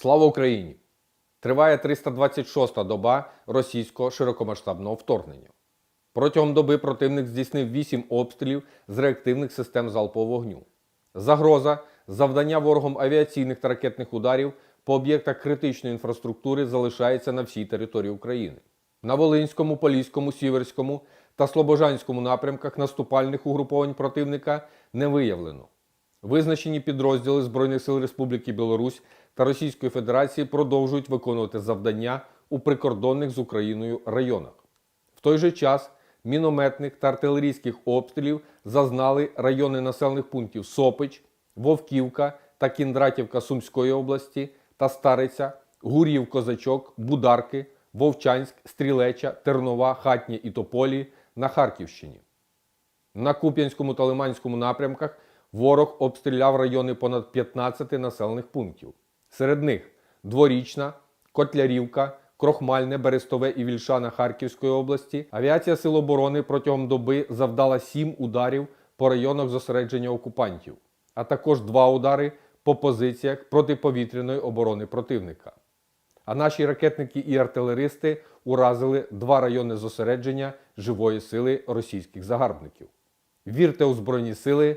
Слава Україні! Триває 326-та доба російського широкомасштабного вторгнення. Протягом доби противник здійснив 8 обстрілів з реактивних систем залпового вогню. Загроза завдання ворогом авіаційних та ракетних ударів по об'єктах критичної інфраструктури залишається на всій території України. На Волинському, Поліському, Сіверському та Слобожанському напрямках наступальних угруповань противника не виявлено. Визначені підрозділи Збройних сил Республіки Білорусь та Російської Федерації продовжують виконувати завдання у прикордонних з Україною районах. В той же час мінометних та артилерійських обстрілів зазнали райони населених пунктів Сопич, Вовківка та Кіндратівка Сумської області та Стариця, Гурів, Козачок, Бударки, Вовчанськ, Стрілеча, Тернова, Хатня і Тополі на Харківщині. На Куп'янському та Лиманському напрямках ворог обстріляв райони понад 15 населених пунктів. Серед них Дворічна, Котлярівка, Крохмальне, Берестове і Вільшана Харківської області. Авіація Сил оборони протягом доби завдала 7 ударів по районах зосередження окупантів, а також 2 удари по позиціях протиповітряної оборони противника. А наші ракетники і артилеристи уразили два райони зосередження живої сили російських загарбників. Вірте у Збройні Сили!